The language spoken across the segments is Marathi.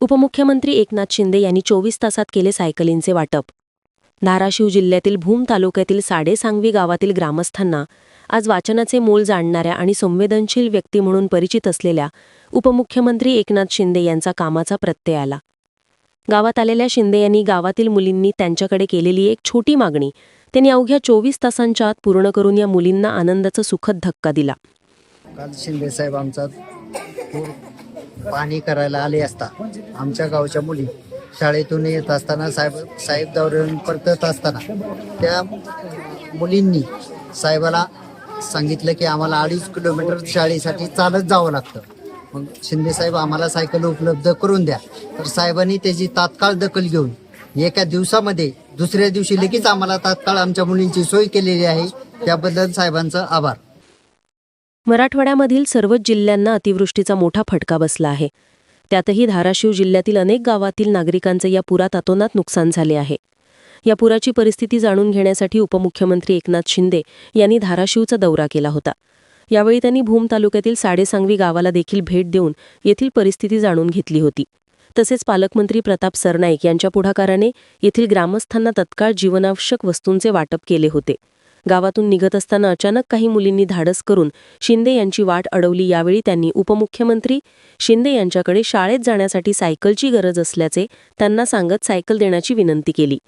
उपमुख्यमंत्री एकनाथ शिंदे यांनी चोवीस तासात केले सायकलींचे वाटप. धाराशिव जिल्ह्यातील भूम तालुक्यातील साडेसांगवी गावातील ग्रामस्थांना आज वाचनाचे मोल जाणणाऱ्या आणि संवेदनशील व्यक्ती म्हणून परिचित असलेल्या उपमुख्यमंत्री एकनाथ शिंदे यांचा कामाचा प्रत्यय आला. गावात आलेल्या शिंदे यांनी गावातील मुलींनी त्यांच्याकडे केलेली एक छोटी मागणी त्यांनी अवघ्या चोवीस तासांच्या आत पूर्ण करून या मुलींना आनंदाचा सुखद धक्का दिला. काल शिंदे साहेब आमचा पाणी करायला आले असता. आमच्या गावच्या मुली शाळेतून येत असताना साहेब साहेब दौऱ्यावरून परतत असताना त्या मुलींनी साहेबाला सांगितलं की आम्हाला अडीच किलोमीटर शाळेसाठी चालत जावं लागतं. मग शिंदे साहेब आम्हाला सायकल उपलब्ध करून द्या. तर साहेबांनी त्याची तात्काळ दखल घेऊन एका दिवसामध्ये दुसऱ्या दिवशी लगेच आम्हाला तात्काळ आमच्या मुलींची सोय केलेली आहे. त्याबद्दल साहेबांचं आभार. मराठवाड्यामधील सर्वच जिल्ह्यांना अतिवृष्टीचा मोठा फटका बसला आहे. त्यातही धाराशिव जिल्ह्यातील अनेक गावातील नागरिकांचे या पुरात अतोनात नुकसान झाले आहे. या पुराची परिस्थिती जाणून घेण्यासाठी उपमुख्यमंत्री एकनाथ शिंदे यांनी धाराशिवचा दौरा केला होता. यावेळी त्यांनी भूम तालुक्यातील साडेसांगवी गावाला देखील भेट देऊन येथील परिस्थिती जाणून घेतली होती. तसेच पालकमंत्री प्रताप सरनाईक यांच्या पुढाकाराने येथील ग्रामस्थांना तत्काळ जीवनावश्यक वस्तूंचे वाटप केले होते. गावातून निघत असताना अचानक काही मुलींनी धाडस करून शिंदे यांची वाट अडवली. यावेळी त्यांनी उपमुख्यमंत्री शिंदे यांच्याकडे शाळेत जाण्यासाठी सायकलची गरज असल्याचे त्यांना सांगत सायकल देण्याची विनंती केली.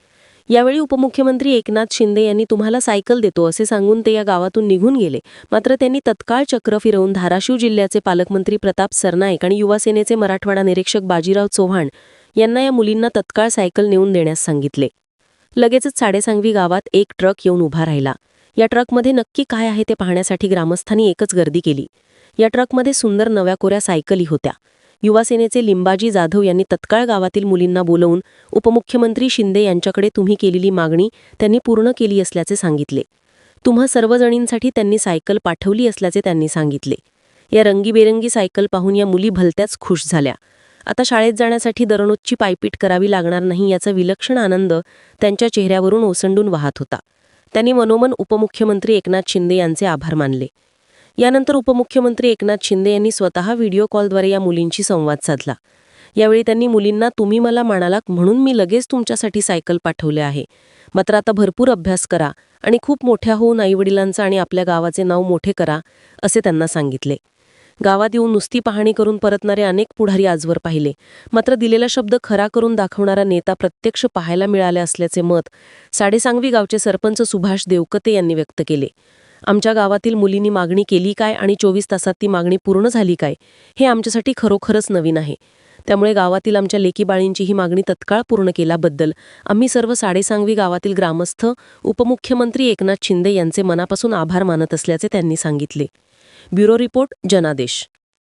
यावेळी उपमुख्यमंत्री एकनाथ शिंदे यांनी तुम्हाला सायकल देतो असे सांगून ते या गावातून निघून गेले. मात्र त्यांनी तत्काळ चक्र फिरवून धाराशिव जिल्ह्याचे पालकमंत्री प्रताप सरनाईक आणि युवासेनेचे मराठवाडा निरीक्षक बाजीराव चव्हाण यांना या मुलींना तत्काळ सायकल नेऊन देण्यास सांगितले. लगेचच साडेसांगवी गावात एक ट्रक येऊन उभा राहिला. या ट्रकमध्ये नक्की काय आहे ते पाहण्यासाठी ग्रामस्थांनी एकच गर्दी केली. या ट्रकमध्ये सुंदर नव्या कोऱ्या सायकली होत्या. युवासेनेचे लिंबाजी जाधव यांनी तत्काळ गावातील मुलींना बोलवून उपमुख्यमंत्री शिंदे यांच्याकडे तुम्ही केलेली मागणी त्यांनी पूर्ण केली असल्याचे सांगितले. तुम्हा सर्वजणींसाठी त्यांनी सायकल पाठवली असल्याचे त्यांनी सांगितले. या रंगीबेरंगी सायकल पाहून या मुली भलत्याच खुश झाल्या. आता शाळेत जाण्यासाठी दररोजची पायपीट करावी लागणार नाही याचा विलक्षण आनंद त्यांच्या चेहऱ्यावरून ओसंडून वाहत होता. त्यांनी मनोमन उपमुख्यमंत्री एकनाथ शिंदे यांचे आभार मानले. यानंतर उपमुख्यमंत्री एकनाथ शिंदे यांनी स्वतः व्हिडिओ कॉलद्वारे या मुलींशी संवाद साधला. यावेळी त्यांनी मुलींना तुम्ही मला म्हणालात म्हणून मी लगेच तुमच्यासाठी सायकल पाठवले आहे. मात्र आता भरपूर अभ्यास करा आणि खूप मोठ्या होऊन आईवडिलांचं आणि आपल्या गावाचे नाव मोठे करा असे त्यांना सांगितले. गावात येऊन नुसती पाहणी करून परतणारे अनेक पुढारी आजवर पाहिले. मात्र दिलेला शब्द खरा करून दाखवणारा नेता प्रत्यक्ष पाहायला मिळाले असल्याचे मत साडेसांगवी गावचे सरपंच सुभाष देवकते यांनी व्यक्त केले. आमच्या गावातील मुलींनी मागणी केली काय आणि चोवीस तासात ती मागणी पूर्ण झाली काय हे आमच्यासाठी खरोखरच नवीन आहे. त्यामुळे गावातील आमच्या लेकीबाळींची ही मागणी तत्काळ पूर्ण केल्याबद्दल आम्ही सर्व साडेसांगवी गावातील ग्रामस्थ उपमुख्यमंत्री एकनाथ शिंदे यांचे मनापासून आभार मानत असल्याचे त्यांनी सांगितले. Bureau report Janadesh.